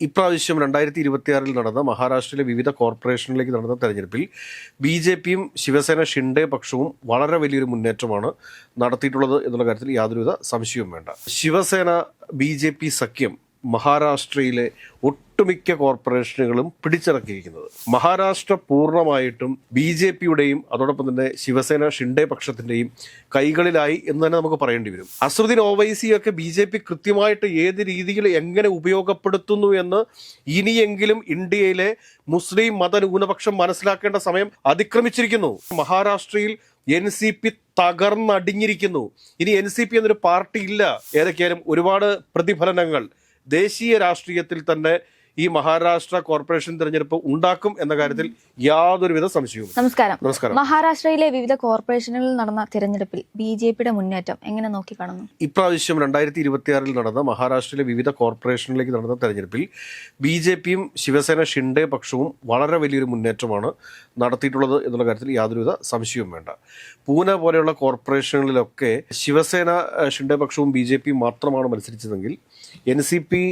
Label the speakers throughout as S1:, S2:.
S1: ഇപ്രാവശ്യം രണ്ടായിരത്തി ഇരുപത്തിയാറിൽ നടന്ന മഹാരാഷ്ട്രയിലെ വിവിധ കോർപ്പറേഷനിലേക്ക് നടന്ന തെരഞ്ഞെടുപ്പിൽ ബി ജെ പിയും ശിവസേന ഷിൻഡേ പക്ഷവും വളരെ വലിയൊരു മുന്നേറ്റമാണ് നടത്തിയിട്ടുള്ളത് എന്നുള്ള കാര്യത്തിൽ യാതൊരുവിധ സംശയവും വേണ്ട. ശിവസേന ബി സഖ്യം മഹാരാഷ്ട്രയിലെ ഒട്ടുമിക്ക കോർപ്പറേഷനുകളും പിടിച്ചിറക്കിയിരിക്കുന്നത്. മഹാരാഷ്ട്ര പൂർണമായിട്ടും ബി ജെ പിയുടെയും അതോടൊപ്പം തന്നെ ശിവസേന ഷിൻഡെ പക്ഷത്തിന്റെയും കൈകളിലായി എന്ന് തന്നെ നമുക്ക് പറയേണ്ടി വരും. അസറുദ്ദീൻ ഓവൈസിയൊക്കെ ബി ജെ പി കൃത്യമായിട്ട് ഏത് രീതിയിൽ എങ്ങനെ ഉപയോഗപ്പെടുത്തുന്നു എന്ന് ഇനിയെങ്കിലും ഇന്ത്യയിലെ മുസ്ലിം മത ന്യൂനപക്ഷം മനസ്സിലാക്കേണ്ട സമയം അതിക്രമിച്ചിരിക്കുന്നു. മഹാരാഷ്ട്രയിൽ എൻ സി പി തകർന്നടിഞ്ഞിരിക്കുന്നു. ഇനി എൻ സി പി എന്നൊരു പാർട്ടി ഇല്ല. ഏതൊക്കെയാലും ഒരുപാട് പ്രതിഫലനങ്ങൾ. ദേശീയ രാഷ്ട്രീയത്തിൽ തന്നെ ഈ മഹാരാഷ്ട്ര കോർപ്പറേഷൻ തെരഞ്ഞെടുപ്പ് ഉണ്ടാക്കും എന്ന കാര്യത്തിൽ യാതൊരുവിധ സംശയവും
S2: നമസ്കാരം.
S1: നമസ്കാരം.
S2: മഹാരാഷ്ട്രയിലെ വിവിധ കോർപ്പറേഷനുകളിൽ നടന്ന തിരഞ്ഞെടുപ്പിൽ ബി ജെ പിയുടെ മുന്നേറ്റം എങ്ങനെ നോക്കി കാണുന്നു?
S1: ഇപ്രാവശ്യം രണ്ടായിരത്തി ഇരുപത്തിയാറിൽ നടന്ന മഹാരാഷ്ട്രയിലെ വിവിധ കോർപ്പറേഷനിലേക്ക് നടന്ന തെരഞ്ഞെടുപ്പിൽ ബി ജെ പിയും ശിവസേന ഷിൻഡെ പക്ഷവും വളരെ വലിയൊരു മുന്നേറ്റമാണ് നടത്തിയിട്ടുള്ളത് എന്നുള്ള കാര്യത്തിൽ യാതൊരുവിധ സംശയവും വേണ്ട. പൂനെ പോലെയുള്ള കോർപ്പറേഷനുകളിലൊക്കെ ശിവസേന ഷിൻഡേ ഷിൻഡെ പക്ഷവും ബി ജെ പിയും മാത്രമാണ് മത്സരിച്ചതെങ്കിൽ N C P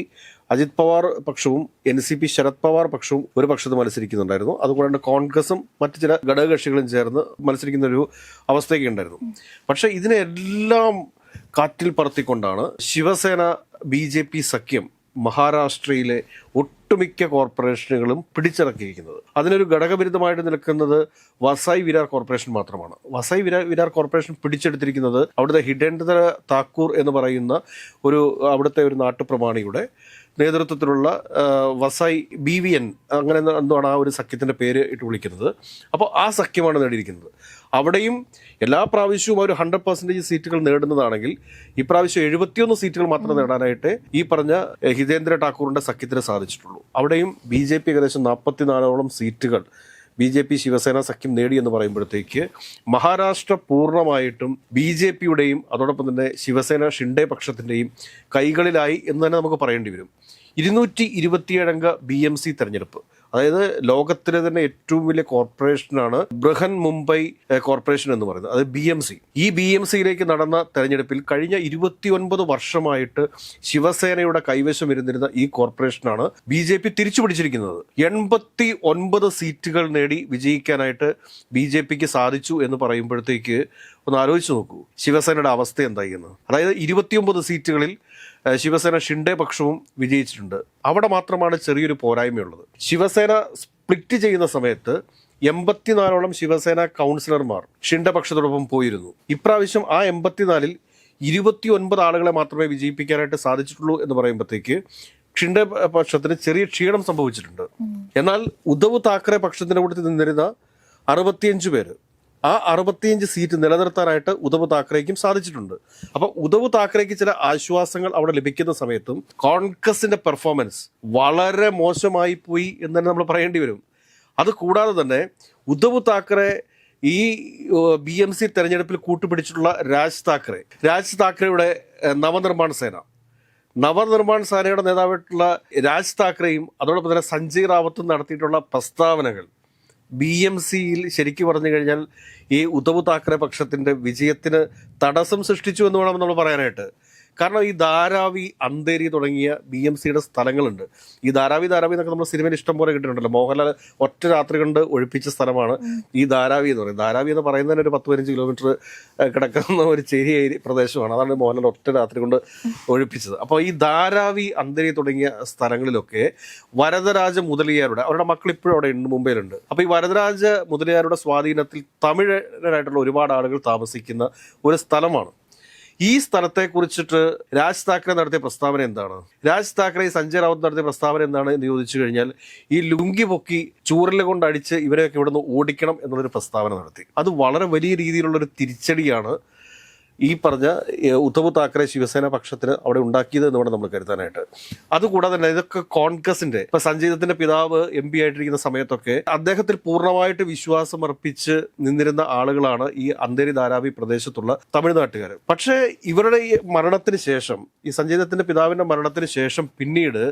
S1: Ajit Pawar പക്ഷവും N C P Sharad Pawar പക്ഷവും ഒരു പക്ഷത്ത് മത്സരിക്കുന്നുണ്ടായിരുന്നു. അതുകൂടാണ്ട് കോൺഗ്രസും മറ്റു ചില ഘടകകക്ഷികളും ചേർന്ന് മത്സരിക്കുന്ന ഒരു അവസ്ഥയൊക്കെ ഉണ്ടായിരുന്നു. പക്ഷെ ഇതിനെല്ലാം കാറ്റിൽ പറത്തിക്കൊണ്ടാണ് ശിവസേന ബി ജെ പി സഖ്യം മഹാരാഷ്ട്രയിലെ ഒട്ടുമിക്ക കോർപ്പറേഷനുകളും പിടിച്ചിറക്കിയിരിക്കുന്നത്. അതിനൊരു ഘടകവിരുദ്ധമായിട്ട് നിൽക്കുന്നത് വസായി വിരാർ കോർപ്പറേഷൻ മാത്രമാണ്. വസായി വിരാർ വിരാർ കോർപ്പറേഷൻ പിടിച്ചെടുത്തിരിക്കുന്നത് അവിടുത്തെ ഹിഡേന്ദ്ര താക്കൂർ എന്ന് പറയുന്ന ഒരു അവിടുത്തെ ഒരു നാട്ടുപ്രമാണിയുടെ നേതൃത്വത്തിലുള്ള വസായി ബി വി എൻ അങ്ങനെ എന്താണ് ആ ഒരു സഖ്യത്തിന്റെ പേര് ഇട്ട് വിളിക്കുന്നത്. അപ്പോൾ ആ സഖ്യമാണ് നേടിയിരിക്കുന്നത്. അവിടെയും എല്ലാ പ്രാവശ്യവും ഒരു ഹൺഡ്രഡ് പെർസെന്റേജ് സീറ്റുകൾ നേടുന്നതാണെങ്കിൽ ഇപ്രാവശ്യം എഴുപത്തിയൊന്ന് സീറ്റുകൾ മാത്രം നേടാനായിട്ട് ഈ പറഞ്ഞ ഹിതേന്ദ്ര ഠാക്കൂറിന്റെ സഖ്യത്തിന് സാധിച്ചിട്ടുള്ളൂ. അവിടെയും ബി ജെ പി ഏകദേശം നാൽപ്പത്തിനാലോളം സീറ്റുകൾ ബി ജെ പി ശിവസേന സഖ്യം നേടി എന്ന് പറയുമ്പോഴത്തേക്ക് മഹാരാഷ്ട്ര പൂർണമായിട്ടും ബി ജെ പിയുടെയും അതോടൊപ്പം തന്നെ ശിവസേന ഷിൻഡേ പക്ഷത്തിന്റെയും കൈകളിലായി എന്ന് തന്നെ നമുക്ക് പറയേണ്ടി വരും. ഇരുന്നൂറ്റി ഇരുപത്തിയേഴംഗ ബി എം സി തെരഞ്ഞെടുപ്പ്. അതായത് ലോകത്തിലെ തന്നെ ഏറ്റവും വലിയ കോർപ്പറേഷനാണ് ബൃഹൻ മുംബൈ കോർപ്പറേഷൻ എന്ന് പറയുന്നത്. അത് ബി എം സി. ഈ ബി എം സിയിലേക്ക് നടന്ന തെരഞ്ഞെടുപ്പിൽ കഴിഞ്ഞ ഇരുപത്തിയൊൻപത് വർഷമായിട്ട് ശിവസേനയുടെ കൈവശം ഇരുന്നിരുന്ന ഈ കോർപ്പറേഷനാണ് ബി ജെ പി തിരിച്ചു പിടിച്ചിരിക്കുന്നത് എൺപത്തി ഒൻപത് സീറ്റുകൾ നേടി വിജയിക്കാനായിട്ട് ബി ജെ പിക്ക് സാധിച്ചു എന്ന് പറയുമ്പോഴത്തേക്ക് ഒന്ന് ആലോചിച്ച് നോക്കൂ. ശിവസേനയുടെ അവസ്ഥ എന്തായി എന്ന്. അതായത് ഇരുപത്തിയൊമ്പത് സീറ്റുകളിൽ ശിവസേന ഷിൻഡെ പക്ഷവും വിജയിച്ചിട്ടുണ്ട്. അവിടെ മാത്രമാണ് ചെറിയൊരു പോരായ്മയുള്ളത്. ശിവസേന സ്പ്ലിറ്റ് ചെയ്യുന്ന സമയത്ത് എൺപത്തിനാലോളം ശിവസേന കൗൺസിലർമാർ ഷിൻഡെ പക്ഷത്തോടൊപ്പം പോയിരുന്നു. ഇപ്രാവശ്യം ആ എൺപത്തിനാലിൽ ഇരുപത്തി ഒൻപത് ആളുകളെ മാത്രമേ വിജയിപ്പിക്കാനായിട്ട് സാധിച്ചിട്ടുള്ളൂ എന്ന് പറയുമ്പോഴത്തേക്ക് ഷിൻഡെ പക്ഷത്തിന് ചെറിയ ക്ഷീണം സംഭവിച്ചിട്ടുണ്ട്. എന്നാൽ ഉദ്ധവ് താക്കറെ പക്ഷത്തിന്റെ കൂട്ടത്തിൽ നിന്നിരുന്ന അറുപത്തിയഞ്ച് പേര് ആ അറുപത്തിയഞ്ച് സീറ്റ് നിലനിർത്താനായിട്ട് ഉദ്ധവ് താക്കറേക്കും സാധിച്ചിട്ടുണ്ട്. അപ്പോൾ ഉദ്ധവ് താക്കറേക്ക് ചില ആശ്വാസങ്ങൾ അവിടെ ലഭിക്കുന്ന സമയത്തും കോൺഗ്രസിന്റെ പെർഫോമൻസ് വളരെ മോശമായി പോയി എന്ന് തന്നെ നമ്മൾ പറയേണ്ടി വരും. അത് കൂടാതെ തന്നെ ഉദ്ധവ് താക്കറെ ഈ ബി എം സി തെരഞ്ഞെടുപ്പിൽ കൂട്ടുപിടിച്ചിട്ടുള്ള രാജ് താക്കറെ. രാജ് താക്കറെയുടെ നവനിർമ്മാണ സേന. നവനിർമ്മാൺ സേനയുടെ നേതാവായിട്ടുള്ള രാജ് താക്കറെയും അതോടൊപ്പം തന്നെ സഞ്ജയ് റാവത്തും നടത്തിയിട്ടുള്ള പ്രസ്താവനകൾ ബി എം സിയിൽ ശരിക്കും പറഞ്ഞു കഴിഞ്ഞാൽ ഈ ഉദ്ധവ് താക്കറെ പക്ഷത്തിന്റെ വിജയത്തിന് തടസ്സം സൃഷ്ടിച്ചു എന്ന് വേണം നമ്മൾ പറയാനായിട്ട് കാരണം ഈ ധാരാവി അന്തേരി തുടങ്ങിയ ബി എം സിയുടെ സ്ഥലങ്ങളുണ്ട്. ഈ ധാരാവി ധാരാവി എന്നൊക്കെ നമ്മൾ സിനിമയിൽ ഇഷ്ടം പോലെ കിട്ടിയിട്ടുണ്ടല്ലോ. മോഹൻലാൽ ഒറ്റ രാത്രി കൊണ്ട് ഒഴിപ്പിച്ച സ്ഥലമാണ് ഈ ധാരാവി എന്ന് പറയുന്നത്. ധാരാവി എന്ന് പറയുന്നതിന് ഒരു പത്ത് പതിനഞ്ച് കിലോമീറ്റർ കിടക്കുന്ന ഒരു ചെറിയ പ്രദേശമാണ്. അതാണ് മോഹൻലാൽ ഒറ്റ രാത്രി കൊണ്ട് ഒഴിപ്പിച്ചത്. അപ്പോൾ ഈ ധാരാവി അന്തരി തുടങ്ങിയ സ്ഥലങ്ങളിലൊക്കെ വരദരാജ മുതലിയാരുടെ അവരുടെ മക്കൾ ഇപ്പോഴും അവിടെ ഉണ്ട് മുംബൈയിലുണ്ട്. അപ്പോൾ ഈ വരദരാജ മുതലിയാരുടെ സ്വാധീനത്തിൽ തമിഴരായിട്ടുള്ള ഒരുപാട് ആളുകൾ താമസിക്കുന്ന ഒരു സ്ഥലമാണ്. ഈ സ്ഥലത്തെ കുറിച്ചിട്ട് രാജ് താക്കറെ നടത്തിയ പ്രസ്താവന എന്താണ്? രാജ് താക്കറെ സഞ്ജയ് റാവത്ത് നടത്തിയ പ്രസ്താവന എന്താണ് എന്ന് ചോദിച്ചു കഴിഞ്ഞാൽ ഈ ലുങ്കി പൊക്കി ചൂരൽ കൊണ്ട് അടിച്ച് ഇവരെയൊക്കെ ഇവിടുന്ന് ഓടിക്കണം എന്നൊരു പ്രസ്താവന നടത്തി. അത് വളരെ വലിയ രീതിയിലുള്ള ഒരു തിരിച്ചടിയാണ് ഈ പറഞ്ഞ ഉദ്ധവ് താക്കറെ ശിവസേന പക്ഷത്തിന് അവിടെ ഉണ്ടാക്കിയത് എന്ന് വേണം നമ്മൾ കരുതാനായിട്ട്. അതുകൂടാതെ തന്നെ ഇതൊക്കെ കോൺഗ്രസിന്റെ ഇപ്പൊ സഞ്ജയ്ദത്തിന്റെ പിതാവ് എം പി ആയിട്ടിരിക്കുന്ന സമയത്തൊക്കെ അദ്ദേഹത്തിൽ പൂർണമായിട്ട് വിശ്വാസം അർപ്പിച്ച് നിന്നിരുന്ന ആളുകളാണ് ഈ അന്തേരി ധാരാവി പ്രദേശത്തുള്ള തമിഴ്നാട്ടുകാർ പക്ഷേ ഇവരുടെ ഈ മരണത്തിന് ശേഷം ഈ സഞ്ജയ്ദത്തിന്റെ പിതാവിന്റെ മരണത്തിന് ശേഷം പിന്നീട്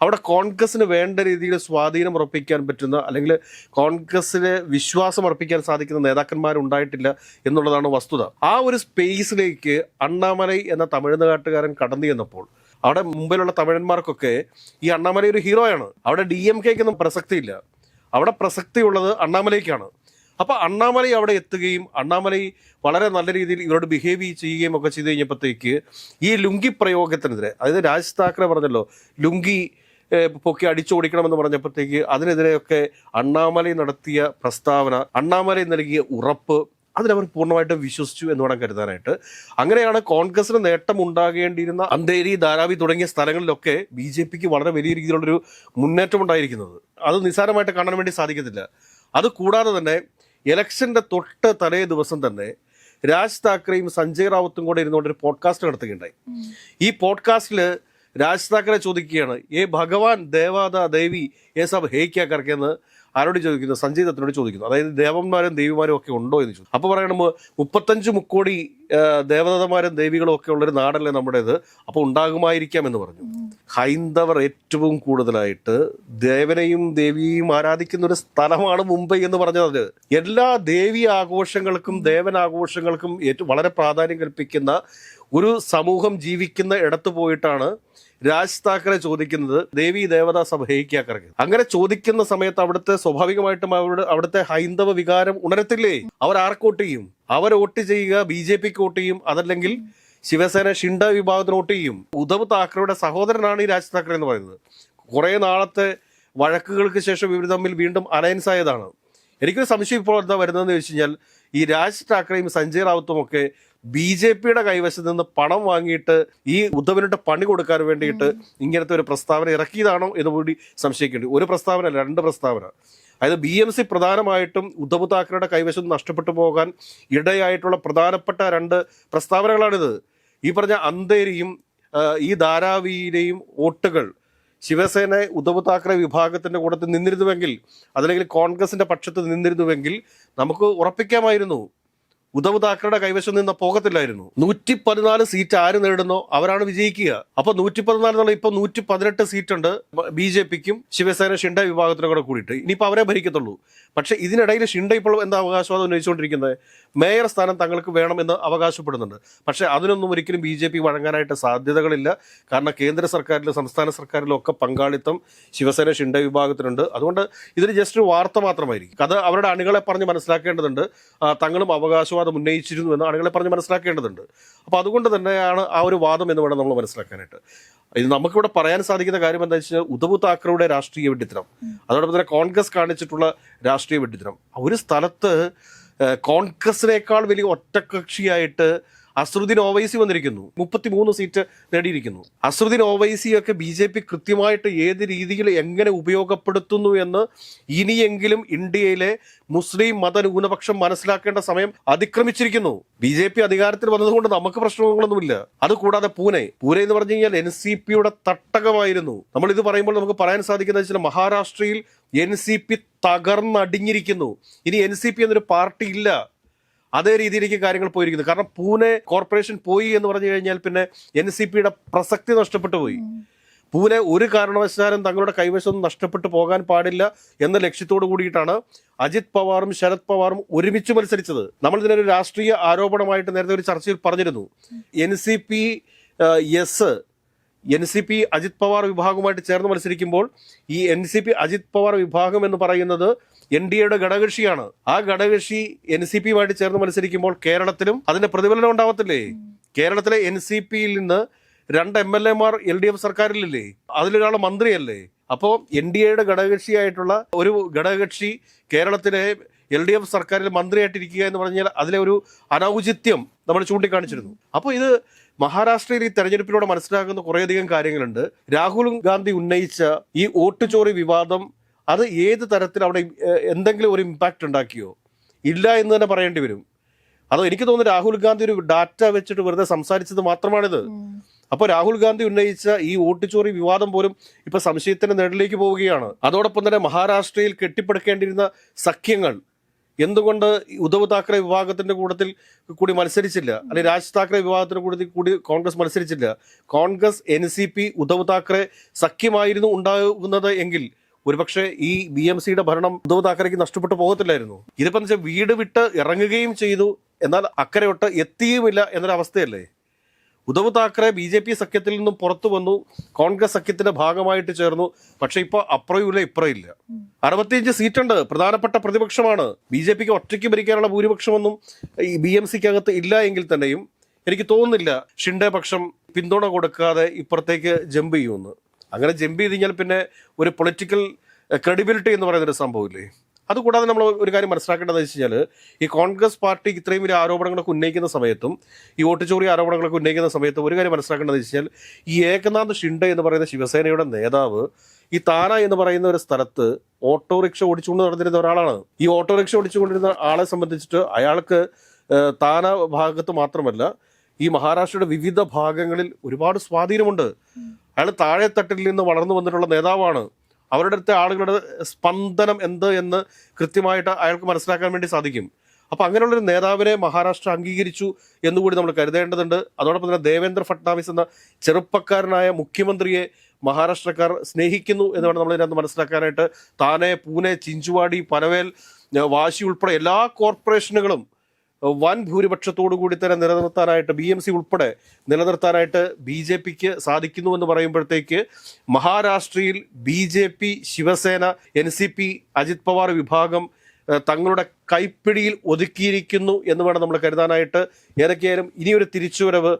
S1: അവിടെ കോൺഗ്രസിന് വേണ്ട രീതിയിൽ സ്വാധീനം ഉറപ്പിക്കാൻ പറ്റുന്ന അല്ലെങ്കിൽ കോൺഗ്രസിന് വിശ്വാസം അർപ്പിക്കാൻ സാധിക്കുന്ന നേതാക്കന്മാരുണ്ടായിട്ടില്ല എന്നുള്ളതാണ് വസ്തുത. ആ ഒരു സ്പേസിലേക്ക് അണ്ണാമലൈ എന്ന തമിഴ്നാട്ടുകാരൻ കടന്നു ചെന്നപ്പോൾ അവിടെ മുമ്പിലുള്ള തമിഴന്മാർക്കൊക്കെ ഈ അണ്ണാമലൈ ഒരു ഹീറോയാണ്. അവിടെ ഡി എം കെക്കൊന്നും പ്രസക്തിയില്ല. അവിടെ പ്രസക്തിയുള്ളത് അണ്ണാമലൈക്കാണ്. അപ്പൊ അണ്ണാമലൈ അവിടെ എത്തുകയും അണ്ണാമലൈ വളരെ നല്ല രീതിയിൽ ഇവരോട് ബിഹേവ് ചെയ്യുകയും ഒക്കെ ചെയ്ത് കഴിഞ്ഞപ്പോഴത്തേക്ക് ഈ ലുങ്കി പ്രയോഗത്തിനെതിരെ അതായത് രാജ് താക്കറെ പറഞ്ഞല്ലോ ലുങ്കി പൊക്കി അടിച്ചോടിക്കണമെന്ന് പറഞ്ഞപ്പോഴത്തേക്ക് അതിനെതിരെയൊക്കെ അണ്ണാമലൈ നടത്തിയ പ്രസ്താവന അണ്ണാമലൈ നൽകിയ ഉറപ്പ് അതിലവർ പൂർണമായിട്ടും വിശ്വസിച്ചു എന്ന് വേണം കരുതാനായിട്ട്. അങ്ങനെയാണ് കോൺഗ്രസിന് നേട്ടം ഉണ്ടാകേണ്ടിയിരുന്ന അന്തേരി ധാരാവി തുടങ്ങിയ സ്ഥലങ്ങളിലൊക്കെ ബി ജെ പിക്ക് വളരെ വലിയ രീതിയിലുള്ളൊരു മുന്നേറ്റം ഉണ്ടായിരിക്കുന്നത്. അത് നിസ്സാരമായിട്ട് കാണാൻ വേണ്ടി സാധിക്കത്തില്ല. അത് കൂടാതെ തന്നെ ഇലക്ഷന്റെ തൊട്ട് തലേ ദിവസം തന്നെ രാജ് താക്കറെയും സഞ്ജയ് റാവത്തും കൂടെ ഇരുന്നുകൊണ്ട് ഒരു പോഡ്കാസ്റ്റ് നടത്തുകയുണ്ടായി. ഈ പോഡ്കാസ്റ്റിൽ രാജ് താക്കറെ ചോദിക്കുകയാണ് ഏ ഭഗവാൻ ദേവാദ ദേവി ഏ സബ് ഹേ ക്യാ കറക്കെന്ന് ആരോട് ചോദിക്കുന്നു സഞ്ജയ് ദത്തിനോട് ചോദിക്കുന്നു. അതായത് ദേവന്മാരും ദേവിമാരും ഒക്കെ ഉണ്ടോ എന്ന് ചോദിച്ചു അപ്പോൾ പറയണം മുപ്പത്തഞ്ച് മുക്കോടി ദേവതമാരും ദേവികളും ഒക്കെ ഉള്ളൊരു നാടല്ലേ നമ്മുടേത്? അപ്പോൾ ഉണ്ടാകുമായിരിക്കാം എന്ന് പറഞ്ഞു. ഹൈന്ദവർ ഏറ്റവും കൂടുതലായിട്ട് ദേവനെയും ദേവിയെയും ആരാധിക്കുന്ന ഒരു സ്ഥലമാണ് മുംബൈ എന്ന് പറഞ്ഞത് എല്ലാ ദേവി ആഘോഷങ്ങൾക്കും ദേവൻ ആഘോഷങ്ങൾക്കും ഏറ്റവും വളരെ പ്രാധാന്യം കൽപ്പിക്കുന്ന ഒരു സമൂഹം ജീവിക്കുന്ന ഇടത്ത് പോയിട്ടാണ് രാജ് താക്കറെ ചോദിക്കുന്നത് ദേവി ദേവതാ സഭ ഹേക്കാക്കറക്ക് അങ്ങനെ ചോദിക്കുന്ന സമയത്ത് അവിടുത്തെ സ്വാഭാവികമായിട്ടും അവരുടെ അവിടുത്തെ ഹൈന്ദവ വികാരം ഉണരത്തില്ലേ? അവർ ആർക്ക് വോട്ട് ചെയ്യും? അവർ വോട്ട് ചെയ്യുക ബി ജെ പിക്ക് വോട്ട് ചെയ്യും അതല്ലെങ്കിൽ ശിവസേന ഷിൻഡ വിഭാഗത്തിന് വോട്ട് ചെയ്യും? ഉദ്ധവ് താക്കറയുടെ സഹോദരനാണ് ഈ രാജ് താക്കറെ എന്ന് പറയുന്നത്. കുറെ നാളത്തെ വഴക്കുകൾക്ക് ശേഷം ഇവർ തമ്മിൽ വീണ്ടും അലയൻസ് ആയതാണ്. എനിക്കൊരു സംശയം ഇപ്പോൾ എന്താ വരുന്നതെന്ന് ചോദിച്ചു കഴിഞ്ഞാൽ ഈ രാജ് താക്കറെയും സഞ്ജയ് റാവത്തും ഒക്കെ ബി ജെ പിയുടെ കൈവശത്ത് നിന്ന് പണം വാങ്ങിയിട്ട് ഈ ഉദ്ധവിനോട്ട് പണി കൊടുക്കാൻ വേണ്ടിയിട്ട് ഇങ്ങനത്തെ ഒരു പ്രസ്താവന ഇറക്കിയതാണോ എന്ന് കൂടി സംശയിക്കേണ്ടി ഒരു പ്രസ്താവന അല്ല രണ്ട് പ്രസ്താവന. അതായത് ബി എം സി പ്രധാനമായിട്ടും ഉദ്ധവ് താക്കറയുടെ കൈവശം നഷ്ടപ്പെട്ടു പോകാൻ ഇടയായിട്ടുള്ള പ്രധാനപ്പെട്ട രണ്ട് പ്രസ്താവനകളാണിത്. ഈ പറഞ്ഞ അന്തേരിയും ഈ ധാരാവിയിലെയും വോട്ടുകൾ ശിവസേന ഉദ്ധവ് താക്കറെ വിഭാഗത്തിന്റെ കൂടത്തിൽ നിന്നിരുന്നുവെങ്കിൽ അതല്ലെങ്കിൽ കോൺഗ്രസിന്റെ പക്ഷത്ത് നിന്നിരുന്നുവെങ്കിൽ നമുക്ക് ഉറപ്പിക്കാമായിരുന്നു. ഉദ്ധവ് താക്കറുടെ കൈവശം നിന്ന് പോകത്തില്ലായിരുന്നു. നൂറ്റി പതിനാല് സീറ്റ് ആര് നേടുന്നോ അവരാണ് വിജയിക്കുക. അപ്പൊ നൂറ്റി പതിനാല് എന്നുള്ള ഇപ്പൊ നൂറ്റി പതിനെട്ട് സീറ്റ് ഉണ്ട് ബി ജെ പിക്കും ശിവസേന ഷിൻഡ വിഭാഗത്തിനും കൂടെ കൂടിയിട്ട്. ഇനിയിപ്പോ അവരെ ഭരിക്കത്തുള്ളൂ. പക്ഷെ ഇതിനിടയിൽ ഷിൻഡ ഇപ്പോൾ എന്താ അവകാശവാദം ഉന്നയിച്ചുകൊണ്ടിരിക്കുന്നത്? മേയർ സ്ഥാനം തങ്ങൾക്ക് വേണമെന്ന് അവകാശപ്പെടുന്നുണ്ട്. പക്ഷെ അതിനൊന്നും ഒരിക്കലും ബി ജെ പി വഴങ്ങാനായിട്ട് സാധ്യതകളില്ല. കാരണം കേന്ദ്ര സർക്കാരിലും സംസ്ഥാന സർക്കാരിലും ഒക്കെ പങ്കാളിത്തം ശിവസേന ഷിൻഡ വിഭാഗത്തിനുണ്ട് അതുകൊണ്ട് ഇതിന് ജസ്റ്റ് ഒരു വാർത്ത മാത്രമായിരിക്കും. അത് അവരുടെ അണികളെ പറഞ്ഞ് മനസ്സിലാക്കേണ്ടതുണ്ട്. തങ്ങളും അവകാശവാദം ഉന്നയിച്ചിരുന്നു എന്ന് ആളുകളെ പറഞ്ഞ് മനസ്സിലാക്കേണ്ടതുണ്ട്. അപ്പോൾ അതുകൊണ്ട് തന്നെയാണ് ആ ഒരു വാദം എന്ന് വേണം നമ്മൾ മനസ്സിലാക്കാനായിട്ട്. ഇത് നമുക്കിവിടെ പറയാൻ സാധിക്കുന്ന കാര്യം എന്താ വെച്ചാൽ ഉദ്ധവ് താക്കറയുടെ രാഷ്ട്രീയ വെട്ടിത്തരം അതോടൊപ്പം തന്നെ കോൺഗ്രസ് കാണിച്ചിട്ടുള്ള രാഷ്ട്രീയ വെട്ടിത്തരം ഒരു സ്ഥലത്ത് കോൺഗ്രസിനേക്കാൾ വലിയ ഒറ്റകക്ഷിയായിട്ട് അസറുദ്ദീൻ ഓവൈസി വന്നിരിക്കുന്നു. മുപ്പത്തിമൂന്ന് സീറ്റ് നേടിയിരിക്കുന്നു. അസറുദ്ദീൻ ഓവൈസി ഒക്കെ ബി ജെ പി കൃത്യമായിട്ട് ഏത് രീതിയിൽ എങ്ങനെ ഉപയോഗപ്പെടുത്തുന്നു എന്ന് ഇനിയെങ്കിലും ഇന്ത്യയിലെ മുസ്ലിം മത ന്യൂനപക്ഷം മനസ്സിലാക്കേണ്ട സമയം അതിക്രമിച്ചിരിക്കുന്നു. ബി ജെ പി അധികാരത്തിൽ വന്നതുകൊണ്ട് നമുക്ക് പ്രശ്നങ്ങളൊന്നുമില്ല. അതുകൂടാതെ പൂനെ. പൂനെ എന്ന് പറഞ്ഞു കഴിഞ്ഞാൽ എൻ സി പിയുടെ തട്ടകമായിരുന്നു. നമ്മൾ ഇത് പറയുമ്പോൾ നമുക്ക് പറയാൻ സാധിക്കുന്ന വെച്ചാൽ മഹാരാഷ്ട്രയിൽ എൻ സി പി തകർന്നടിഞ്ഞിരിക്കുന്നു. ഇനി എൻ സി പി എന്നൊരു പാർട്ടി ഇല്ല. അതേ രീതിയിലേക്ക് കാര്യങ്ങൾ പോയിരിക്കുന്നത് കാരണം പൂനെ കോർപ്പറേഷൻ പോയി എന്ന് പറഞ്ഞു കഴിഞ്ഞാൽ പിന്നെ എൻ സി പിയുടെ പ്രസക്തി നഷ്ടപ്പെട്ടു പോയി. പൂനെ ഒരു കാരണവശാലും തങ്ങളുടെ കൈവശം നഷ്ടപ്പെട്ടു പോകാൻ പാടില്ല എന്ന ലക്ഷ്യത്തോടു കൂടിയിട്ടാണ് അജിത് പവാറും ശരത് പവാറും ഒരുമിച്ച് മത്സരിച്ചത്. നമ്മൾ ഇതിനൊരു രാഷ്ട്രീയ ആരോപണമായിട്ട് നേരത്തെ ഒരു ചർച്ചയിൽ പറഞ്ഞിരുന്നു. N C P S N C P Ajit Pawar വിഭാഗവുമായിട്ട് ചേർന്ന് മത്സരിക്കുമ്പോൾ ഈ N C P Ajit Pawar വിഭാഗം എന്ന് പറയുന്നത് എൻ ഡി എയുടെ ഘടകകക്ഷിയാണ്. ആ ഘടകകക്ഷി എൻ സി പിയുമായിട്ട് ചേർന്ന് മത്സരിക്കുമ്പോൾ കേരളത്തിലും അതിന്റെ പ്രതിഫലനം ഉണ്ടാവത്തില്ലേ? കേരളത്തിലെ എൻ സി പിയിൽ നിന്ന് രണ്ട് എം എൽ എമാർ എൽ ഡി എഫ് സർക്കാരിലില്ലേ? അതിലൊരാൾ മന്ത്രിയല്ലേ? അപ്പോൾ എൻ ഡി എയുടെ ഘടകകക്ഷിയായിട്ടുള്ള ഒരു ഘടകകക്ഷി കേരളത്തിലെ എൽ ഡി എഫ് സർക്കാരിൽ മന്ത്രിയായിട്ടിരിക്കുക എന്ന് പറഞ്ഞാൽ അതിലെ ഒരു അനൗചിത്യം നമ്മൾ ചൂണ്ടിക്കാണിച്ചിരുന്നു. അപ്പോൾ ഇത് മഹാരാഷ്ട്രയിൽ ഈ തെരഞ്ഞെടുപ്പിലൂടെ മനസ്സിലാക്കുന്ന കുറേയധികം കാര്യങ്ങളുണ്ട്. രാഹുൽ ഗാന്ധി ഉന്നയിച്ച ഈ ഓട്ടുചോറി വിവാദം അത് ഏത് തരത്തിൽ അവിടെ എന്തെങ്കിലും ഒരു ഇമ്പാക്റ്റ് ഉണ്ടാക്കിയോ? ഇല്ല എന്ന് തന്നെ പറയേണ്ടി വരും. അതോ എനിക്ക് തോന്നുന്നു രാഹുൽ ഗാന്ധി ഒരു ഡാറ്റ വെച്ചിട്ട് വെറുതെ സംസാരിച്ചത് മാത്രമാണിത്. അപ്പോൾ രാഹുൽ ഗാന്ധി ഉന്നയിച്ച ഈ വോട്ടുചോറി വിവാദം പോലും ഇപ്പൊ സംശയത്തിന്റെ നേടിലേക്ക് പോവുകയാണ്. അതോടൊപ്പം തന്നെ മഹാരാഷ്ട്രയിൽ കെട്ടിപ്പടുക്കേണ്ടിയിരുന്ന സഖ്യങ്ങൾ എന്തുകൊണ്ട് ഉദ്ധവ് താക്കറെ വിഭാഗത്തിന്റെ കൂട്ടത്തിൽ കൂടി മത്സരിച്ചില്ല? അല്ലെങ്കിൽ രാജ് താക്കറെ വിഭാഗത്തിന്റെ കൂട്ടത്തിൽ കൂടി Congress മത്സരിച്ചില്ല. Congress N C P Uddhav Thackeray സഖ്യമായിരുന്നു ഉണ്ടാകുന്നത് എങ്കിൽ ഒരുപക്ഷെ ഈ ബി എം സിയുടെ ഭരണം ഉദ്ധവ് താക്കറേക്ക് നഷ്ടപ്പെട്ടു പോകത്തില്ലായിരുന്നു. ഇതിപ്പോ എന്ന് വെച്ചാൽ വീട് വിട്ട് ഇറങ്ങുകയും ചെയ്തു. എന്നാൽ അക്കരയൊട്ട് എത്തിയുമില്ല എന്നൊരവസ്ഥയല്ലേ? Uddhav Thackeray B J P സഖ്യത്തിൽ നിന്നും പുറത്തു വന്നു കോൺഗ്രസ് സഖ്യത്തിന്റെ ഭാഗമായിട്ട് ചേർന്നു. പക്ഷെ ഇപ്പൊ അപ്പുറയില്ല ഇപ്പുറയില്ല അറുപത്തിയഞ്ച് സീറ്റുണ്ട്. പ്രധാനപ്പെട്ട പ്രതിപക്ഷമാണ്. ബി ജെ പിക്ക് ഒറ്റയ്ക്ക് ഭരിക്കാനുള്ള ഭൂരിപക്ഷമൊന്നും ഈ ബി എം സിക്കകത്ത് ഇല്ല എങ്കിൽ തന്നെയും എനിക്ക് തോന്നുന്നില്ല ഷിൻഡേ പക്ഷം പിന്തുണ കൊടുക്കാതെ ഇപ്പുറത്തേക്ക് ജമ്പ് ചെയ്യുമെന്ന്. അങ്ങനെ ജമ്പ് ചെയ്ത് കഴിഞ്ഞാൽ പിന്നെ ഒരു പൊളിറ്റിക്കൽ ക്രെഡിബിലിറ്റി എന്ന് പറയുന്ന ഒരു സംഭവമില്ലേ? അതുകൂടാതെ നമ്മൾ ഒരു കാര്യം മനസ്സിലാക്കേണ്ടത് വെച്ച് കഴിഞ്ഞാൽ ഈ കോൺഗ്രസ് പാർട്ടി ഇത്രയും വലിയ ആരോപണങ്ങളൊക്കെ ഉന്നയിക്കുന്ന സമയത്തും ഈ വോട്ടുചോറി ആരോപണങ്ങളൊക്കെ ഉന്നയിക്കുന്ന സമയത്തും ഒരു കാര്യം മനസ്സിലാക്കേണ്ടത് വെച്ച് കഴിഞ്ഞാൽ ഈ ഏകനാഥ് ഷിൻഡെ എന്ന് പറയുന്ന ശിവസേനയുടെ നേതാവ് ഈ താന എന്ന് പറയുന്ന ഒരു സ്ഥലത്ത് ഓട്ടോറിക്ഷ ഓടിച്ചുകൊണ്ട് നടന്നിരുന്ന ഒരാളാണ്. ഈ ഓട്ടോറിക്ഷ ഓടിച്ചുകൊണ്ടിരുന്ന ആളെ സംബന്ധിച്ചിട്ട് അയാൾക്ക് താന ഭാഗത്ത് മാത്രമല്ല ഈ മഹാരാഷ്ട്രയുടെ വിവിധ ഭാഗങ്ങളിൽ ഒരുപാട് സ്വാധീനമുണ്ട്. അയാൾ താഴെത്തട്ടിൽ നിന്ന് വളർന്നു വന്നിട്ടുള്ള നേതാവാണ്. അവരുടെ അടുത്ത ആളുകളുടെ സ്പന്ദനം എന്ത് എന്ന് കൃത്യമായിട്ട് അയാൾക്ക് മനസ്സിലാക്കാൻ വേണ്ടി സാധിക്കും. അപ്പൊ അങ്ങനെയുള്ളൊരു നേതാവിനെ മഹാരാഷ്ട്ര അംഗീകരിച്ചു എന്നുകൂടി നമ്മൾ കരുതേണ്ടതുണ്ട്. അതോടൊപ്പം തന്നെ ദേവേന്ദ്ര ഫട്നാവിസ് എന്ന ചെറുപ്പക്കാരനായ മുഖ്യമന്ത്രിയെ മഹാരാഷ്ട്രക്കാർ സ്നേഹിക്കുന്നു എന്ന് വേണം നമ്മൾ ഇതിനകത്ത് മനസ്സിലാക്കാനായിട്ട്. താനെ പൂനെ ചിഞ്ചുവാടി പനവേൽ വാശി ഉൾപ്പെടെ എല്ലാ കോർപ്പറേഷനുകളും വൻ ഭൂരിപക്ഷത്തോടു കൂടി തന്നെ നിലനിർത്താനായിട്ട് ബി എം സി ഉൾപ്പെടെ നിലനിർത്താനായിട്ട് ബി ജെ പിക്ക് സാധിക്കുന്നു എന്ന് പറയുമ്പോഴത്തേക്ക് മഹാരാഷ്ട്രയിൽ B J P Shiv Sena N C P Ajit Pawar വിഭാഗം തങ്ങളുടെ കൈപ്പിടിയിൽ ഒതുക്കിയിരിക്കുന്നു എന്ന് വേണം നമ്മൾ കരുതാനായിട്ട് ഏതൊക്കെയായാലും ഇനിയൊരു തിരിച്ചുവരവ്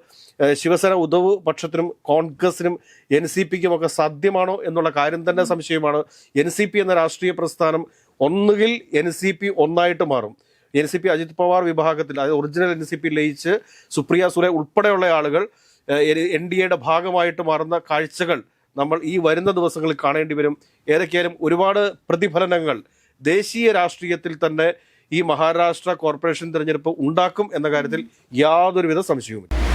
S1: ശിവസേന ഉദവ് പക്ഷത്തിനും കോൺഗ്രസിനും എൻ സി പിക്കും ഒക്കെ സാധ്യമാണോ എന്നുള്ള കാര്യം തന്നെ സംശയമാണ്. എൻ സി പി എന്ന രാഷ്ട്രീയ പ്രസ്ഥാനം ഒന്നുകിൽ എൻ സി പി ഒന്നായിട്ട് മാറും. N C P Ajit Pawar വിഭാഗത്തിൽ അതായത് ഒറിജിനൽ എൻ സി പി ലയിച്ച് സുപ്രിയ സുരേ ഉൾപ്പെടെയുള്ള ആളുകൾ എൻ ഡി എയുടെ ഭാഗമായിട്ട് മാറുന്ന കാഴ്ചകൾ നമ്മൾ ഈ വരുന്ന ദിവസങ്ങളിൽ കാണേണ്ടി വരും. ഏതൊക്കെയാലും ഒരുപാട് പ്രതിഫലനങ്ങൾ ദേശീയ രാഷ്ട്രീയത്തിൽ തന്നെ ഈ മഹാരാഷ്ട്ര കോർപ്പറേഷൻ തിരഞ്ഞെടുപ്പ് ഉണ്ടാക്കും എന്ന കാര്യത്തിൽ യാതൊരുവിധ സംശയവുമില്ല.